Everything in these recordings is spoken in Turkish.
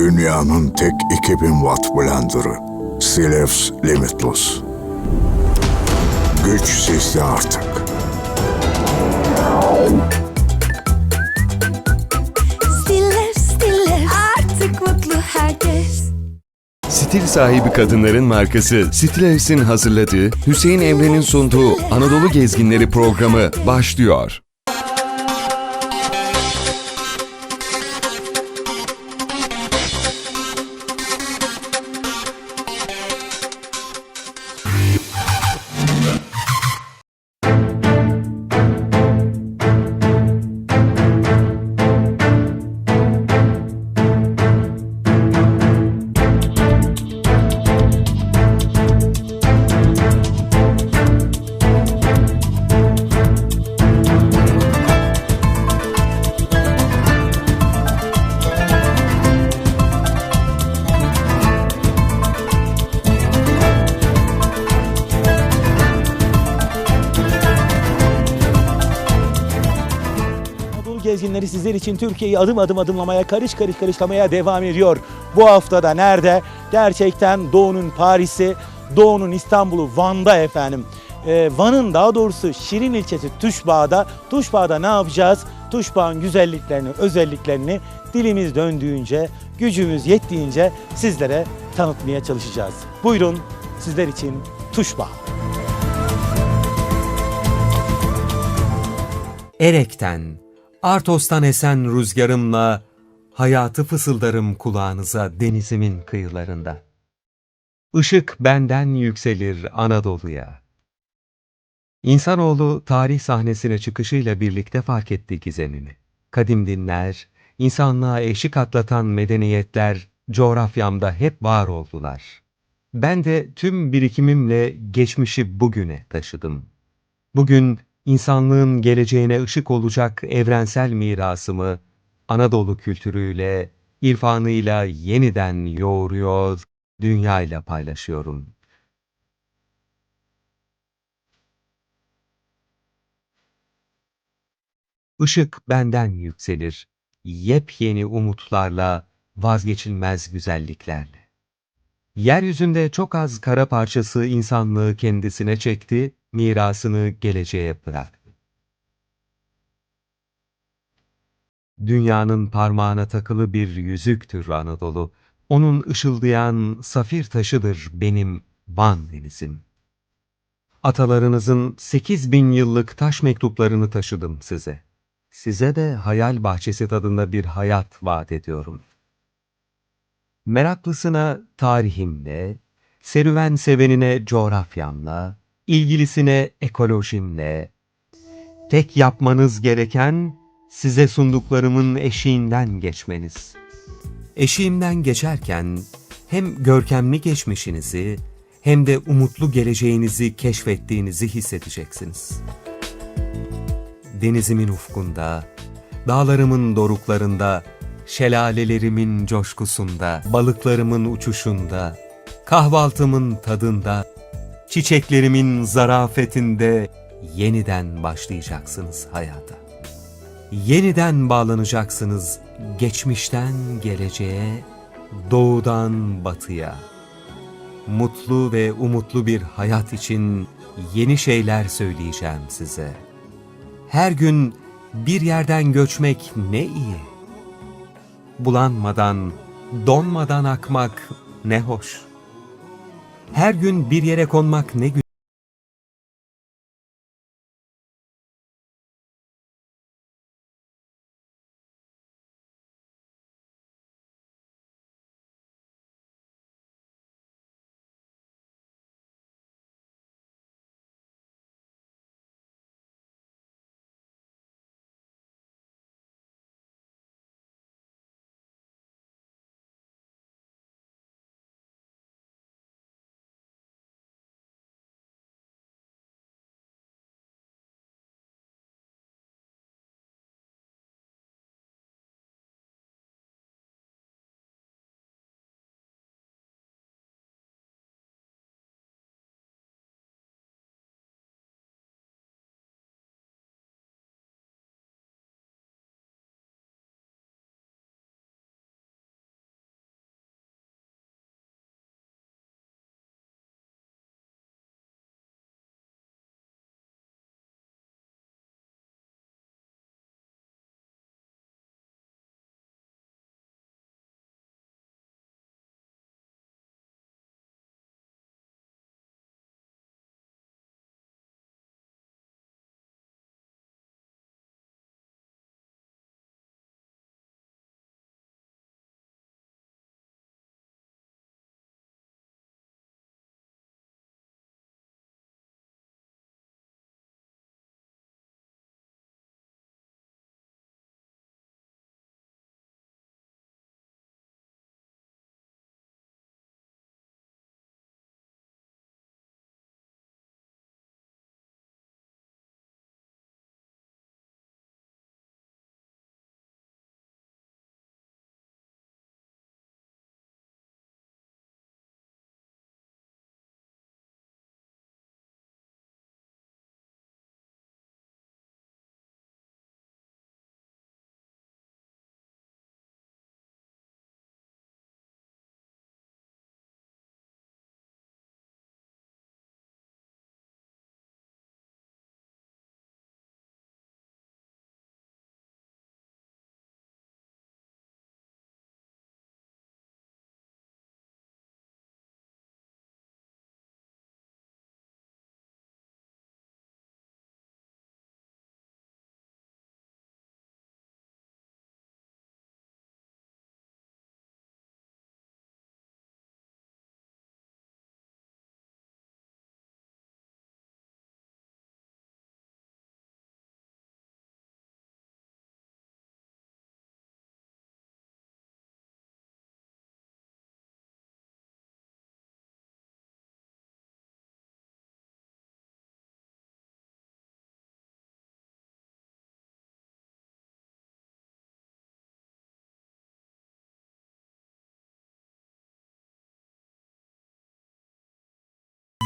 Dünyanın tek 2000 watt blenderı. Silefs Limitless. Güç sizde artık. Stiller stiller artık mutlu herkes. Stil sahibi kadınların markası Stilevs'in hazırladığı Hüseyin Emre'nin sunduğu Anadolu Gezginleri programı başlıyor. Gezginleri sizler için Türkiye'yi adım adım adımlamaya, karış karış karışlamaya devam ediyor. Bu haftada nerede? Gerçekten Doğu'nun Paris'i, Doğu'nun İstanbul'u Van'da efendim. Ee, Van'ın daha doğrusu Şirin ilçesi Tuşbağ'da. Tuşbağ'da ne yapacağız? Tuşbağ'ın güzelliklerini, özelliklerini dilimiz döndüğünce, gücümüz yettiğince sizlere tanıtmaya çalışacağız. Buyurun sizler için Tuşbağ. Erek'ten, Artos'tan esen rüzgarımla hayatı fısıldarım kulağınıza denizimin kıyılarında. Işık benden yükselir Anadolu'ya. İnsanoğlu tarih sahnesine çıkışıyla birlikte fark etti gizemimi. Kadim dinler, insanlığa eşik atlatan medeniyetler coğrafyamda hep var oldular. Ben de tüm birikimimle geçmişi bugüne taşıdım. Bugün insanlığın geleceğine ışık olacak evrensel mirasımı Anadolu kültürüyle, irfanıyla yeniden yoğuruyor, dünyayla paylaşıyorum. Işık benden yükselir, yepyeni umutlarla, vazgeçilmez güzelliklerle. Yeryüzünde çok az kara parçası insanlığı kendisine çekti, mirasını geleceğe bıraktı. Dünyanın parmağına takılı bir yüzüktür Anadolu. Onun ışıldayan safir taşıdır benim Van denizim. Atalarınızın 8 bin yıllık taş mektuplarını taşıdım size. Size de hayal bahçesi tadında bir hayat vaat ediyorum. Meraklısına tarihimle, serüven sevenine coğrafyamla, ilgilisine ekolojimle, tek yapmanız gereken size sunduklarımın eşiğinden geçmeniz. Eşiğimden geçerken hem görkemli geçmişinizi hem de umutlu geleceğinizi keşfettiğinizi hissedeceksiniz. Denizimin ufkunda, dağlarımın doruklarında, şelalelerimin coşkusunda, balıklarımın uçuşunda, kahvaltımın tadında, çiçeklerimin zarafetinde yeniden başlayacaksınız hayata. Yeniden bağlanacaksınız geçmişten geleceğe, doğudan batıya. Mutlu ve umutlu bir hayat için yeni şeyler söyleyeceğim size. Her gün bir yerden göçmek ne iyi. Bulanmadan, donmadan akmak ne hoş. Her gün bir yere konmak ne güzel.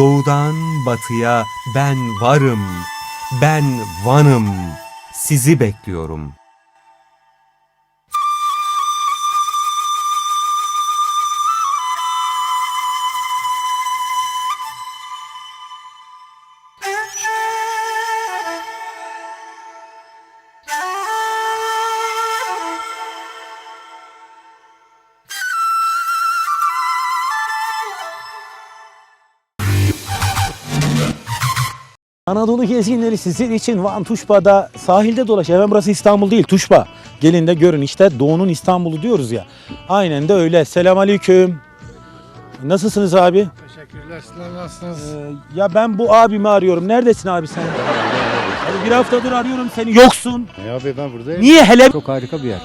Doğudan batıya ben varım, ben vanım, sizi bekliyorum. Anadolu gezginleri sizin için Van Tuşba'da sahilde dolaş. Efendim burası İstanbul değil Tuşba. Gelin de görün işte Doğu'nun İstanbul'u diyoruz ya. Aynen de öyle. Selam aleyküm. Nasılsınız abi? Teşekkürler. Sizler nasılsınız? Ee, ya ben bu abimi arıyorum. Neredesin abi sen? Abi bir haftadır arıyorum seni yoksun. Ya abi ben buradayım. Niye hele? Çok harika bir yer.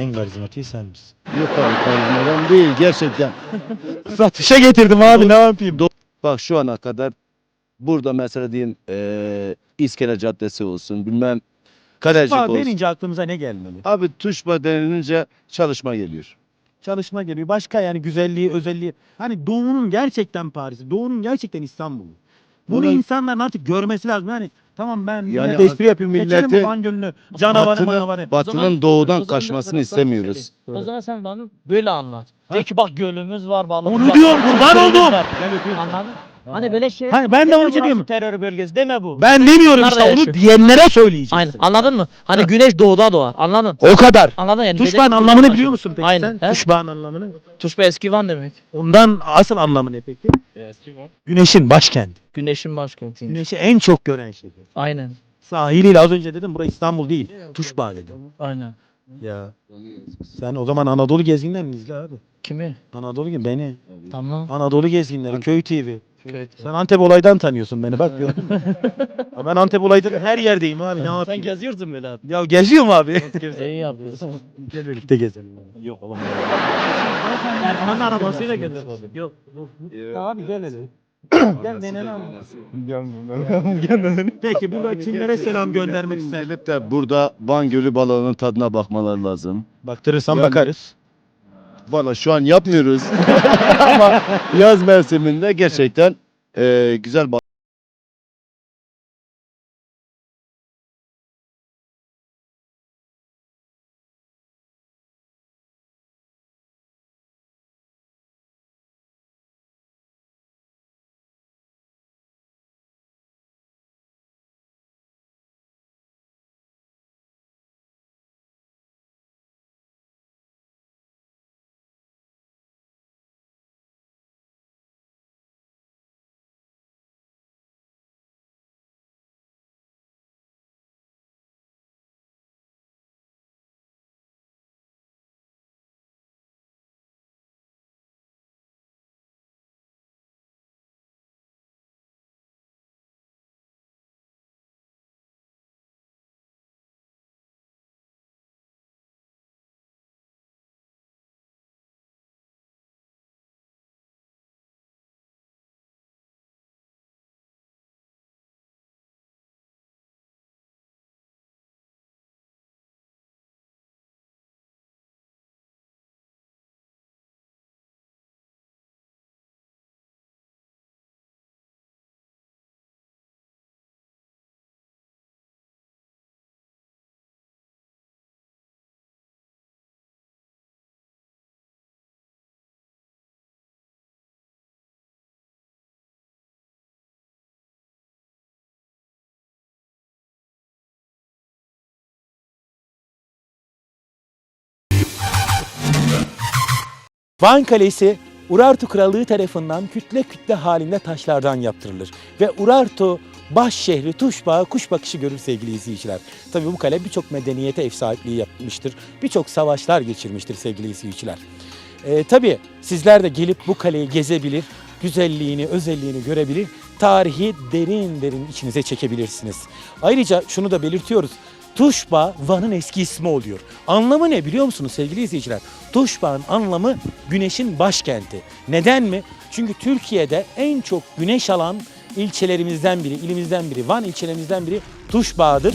En karizmatiği sen misin? Yok abi karizmadan değil gerçekten. Satışa getirdim abi ne yapayım? Bak şu ana kadar burada mesela diyeyim eee İskele Caddesi olsun bilmem Kalecik Tuşba olsun. denince aklımıza ne gelmeli? Abi tuşba denilince çalışma geliyor. Çalışma geliyor. Başka yani güzelliği, özelliği. Hani Doğu'nun gerçekten Paris'i, Doğu'nun gerçekten İstanbul'u. Bunu Buna- insanların artık görmesi lazım. Yani tamam ben Yani yani espri yapıyorum. milleti- Geçelim Van Gölü'nü, canavarı Batının, manavarı. batının doğudan kaçmasını istemiyoruz. O zaman sen bana böyle anlat. De ki bak gölümüz var balık. Onu diyor, kurban oldum. var. Anladın? Hani böyle şey. Hani ben de Deme onu burası diyorum. Terör bölgesi deme bu. Ben demiyorum Nerede işte onu yaşıyor? diyenlere söyleyeceğim. Aynen. Anladın mı? Hani güneş doğuda doğar. Anladın? O kadar. Anladın yani. Tuşbağın anlamını biliyor musun peki Aynen. sen? He? Tuşbağın anlamını. Tuşba eski Van demek. Ondan asıl anlamı ne peki? Eski Van. Güneşin başkenti. Güneşin başkenti. Güneşi en çok gören şehir. Aynen. Sahiliyle az önce dedim burası İstanbul değil. Tuşbağ dedim. Aynen. Ya. Sen o zaman Anadolu gezginlerini izle abi. Kimi? Anadolu Ge- beni. Tamam. Anadolu gezginleri, köy TV. Evet. Sen Antep olaydan tanıyorsun beni bak gördün mü? Ben Antep olaydan her yerdeyim abi ne Sen yapayım? geziyorsun böyle abi. Ya geziyorum abi. İyi yapıyorsun. Gel birlikte gezelim. Yok oğlum. Erkan'ın arabasıyla geziyor. Yok. Abi gel hadi. Gel denene ama. Peki burada kimlere selam göndermek ister? Gelip de burada Van Gölü balığının tadına bakmaları lazım. Baktırırsan Yani- bakarız. Valla şu an yapmıyoruz. Ama yaz mevsiminde gerçekten eee, güzel Van Kalesi Urartu Krallığı tarafından kütle kütle halinde taşlardan yaptırılır. Ve Urartu baş şehri Tuşba kuş bakışı görür sevgili izleyiciler. Tabii bu kale birçok medeniyete ev sahipliği yapmıştır. Birçok savaşlar geçirmiştir sevgili izleyiciler. Ee, tabii sizler de gelip bu kaleyi gezebilir, güzelliğini, özelliğini görebilir, tarihi derin derin içinize çekebilirsiniz. Ayrıca şunu da belirtiyoruz. Tuşba Van'ın eski ismi oluyor. Anlamı ne biliyor musunuz sevgili izleyiciler? Tuşba'nın anlamı güneşin başkenti. Neden mi? Çünkü Türkiye'de en çok güneş alan ilçelerimizden biri, ilimizden biri, Van ilçelerimizden biri Tuşba'dır.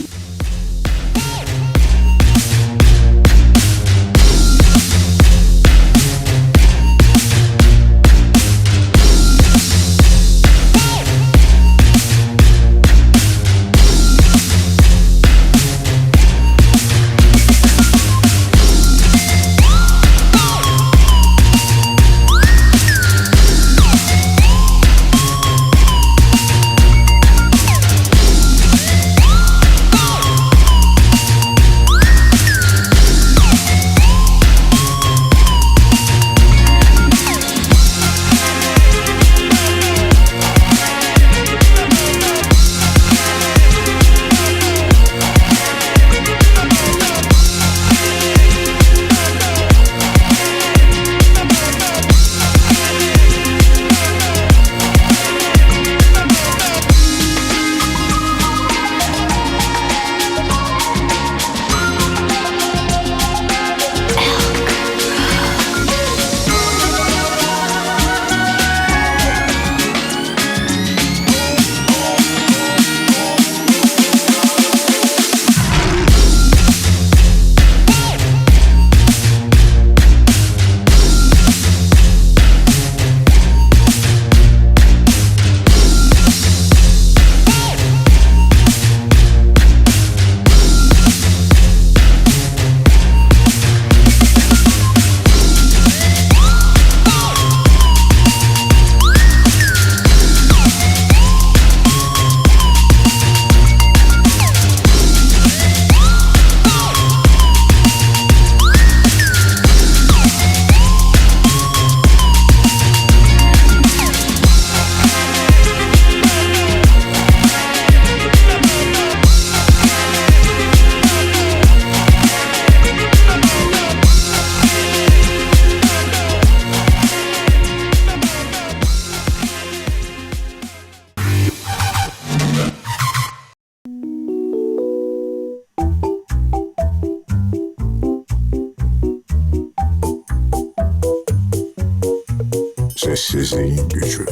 Gücü.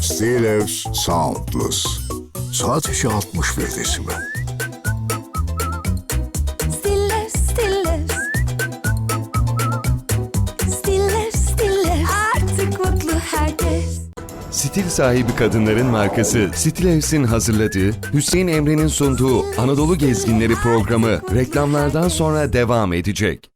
Steelers Soundless. Sadece 61 desibel. Stil sahibi kadınların markası Stilevs'in hazırladığı, Hüseyin Emre'nin sunduğu Anadolu Gezginleri programı reklamlardan sonra devam edecek.